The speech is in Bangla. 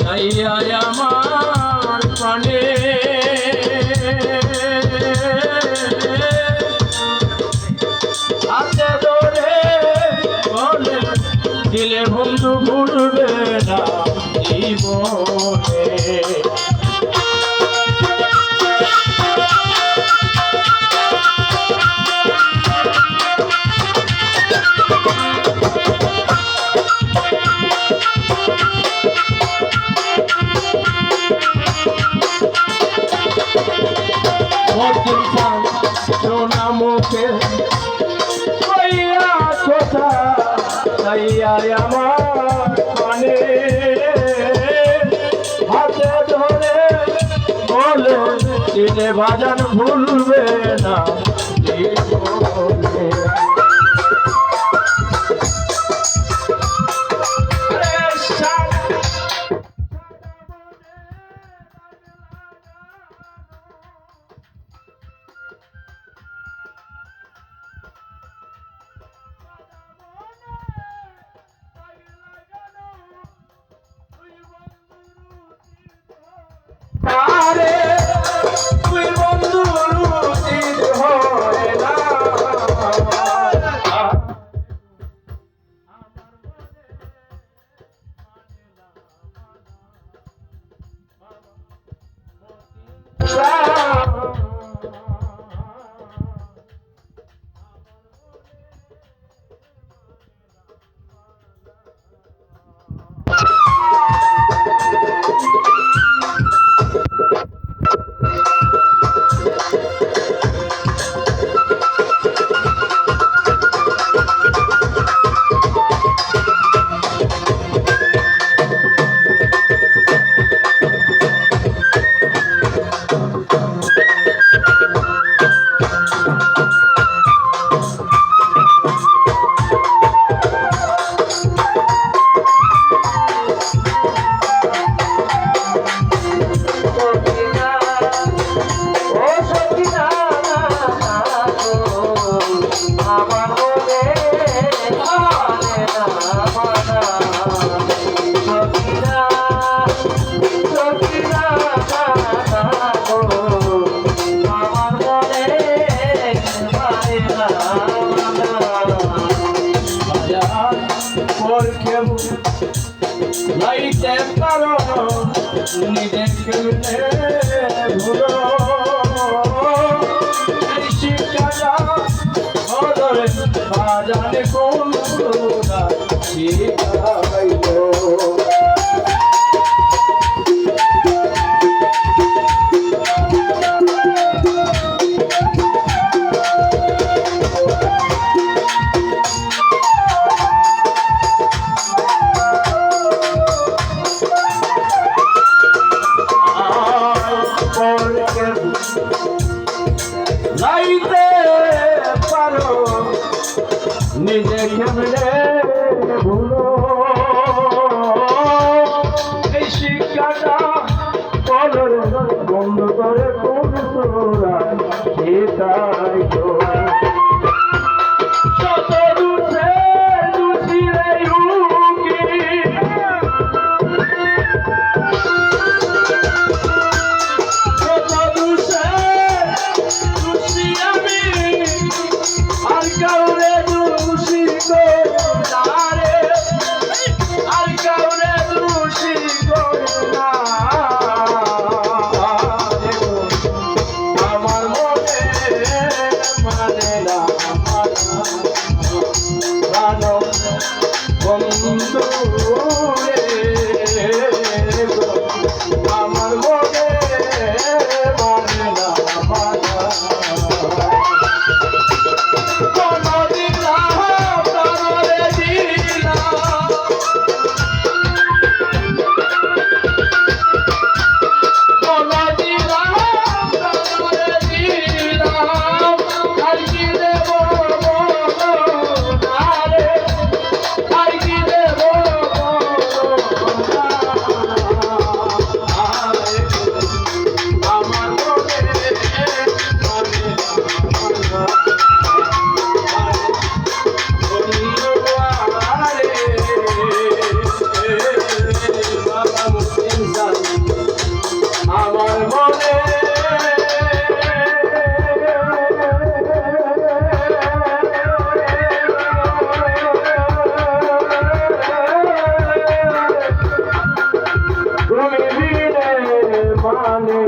চাইয়া আমার প্রাণে। হাতে ধরে বলে দিলে বন্ধু ভুলবে না জীবনে। সোনা মুখে কইয়া কথা তাইয়া আমার মানে হাতে বাজান ভুলবে না। পরকে লাইতে পারো তুমি দেখলে ভুলো। অদরে বাজানে কোন লাইতে পারো। নিজে কেমনে ভুলো। এই শিক্ষাটা বন্ধ করে কোন তোরা বন্ধু ভুলে দিলে মানে